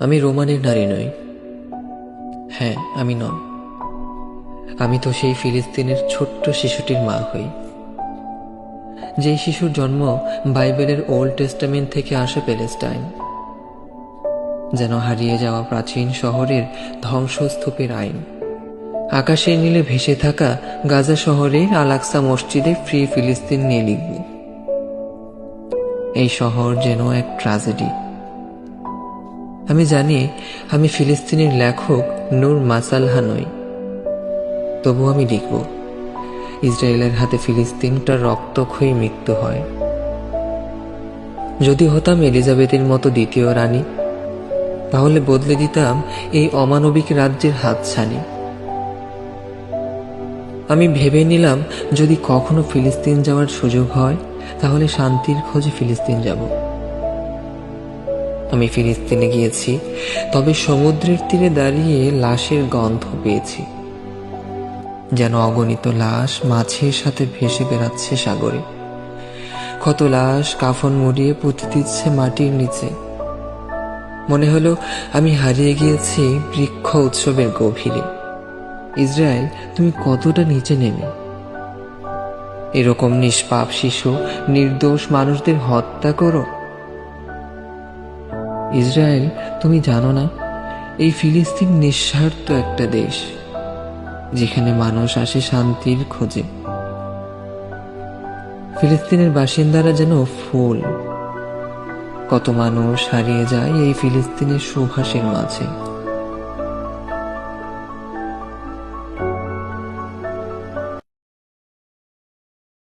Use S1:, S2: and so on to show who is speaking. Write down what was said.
S1: আমি রোমানের নারী নই। হ্যাঁ আমি নন। আমি তো সেই ফিলিস্তিনের ছোট্ট শিশুটির মা হই। যেই শিশুর জন্ম বাইবেলের ওল্ড টেস্টামেন্ট থেকে আসে প্যালেস্টাইন, যেন হারিয়ে যাওয়া প্রাচীন শহরের ধ্বংসস্তূপের আইন। আকাশের নীলে ভেসে থাকা গাজা শহরের আলাক্সা মসজিদে ফ্রি ফিলিস্তিন নিয়ে লিখব। এই শহর যেন এক ট্রাজেডি আমি জানি আমি ফিলিস্তিনের লেখক নূর মাসালহা নই। তবু আমি লিখব, ইসরায়েলের হাতে ফিলিস্তিনটা রক্তক্ষয়ী মৃত্যু হয়। যদি হতাম এলিজাবেথের মতো দ্বিতীয় রানী, তাহলে বদলে দিতাম এই অমানবিক রাজ্যের হাতছানি। আমি ভেবে নিলাম, যদি কখনো ফিলিস্তিন যাওয়ার সুযোগ হয়, তাহলে শান্তির খোঁজে ফিলিস্তিন যাব। আমি ফিলিস্তিনে গিয়েছি, তবে সমুদ্রের তীরে দাঁড়িয়ে লাশের গন্ধ পেয়েছি, যেন অগণিত লাশ মাছের সাথে ভেসে বেড়াচ্ছে সাগরে। কত লাশ কাফন মুড়িয়ে পুঁতে দিচ্ছে মাটির নিচে। মনে হলো আমি হারিয়ে গিয়েছি বৃক্ষ উৎসবের গভীরে। ইসরায়েল, তুমি কতটা নিচে নেমে? এরকম নিষ্পাপ শিশু, নির্দোষ মানুষদের হত্যা করো? ইসরায়েল, তুমি জানো না? এই ফিলিস্তিন নিঃস্বার্থ একটা দেশ, যেখানে মানুষ আসে শান্তির খোঁজে। ফিলিস্তিনের বাসিন্দারা যেন ফুল। কত মানুষ হারিয়ে যায় এই ফিলিস্তিনের সুভাষের মাঝে।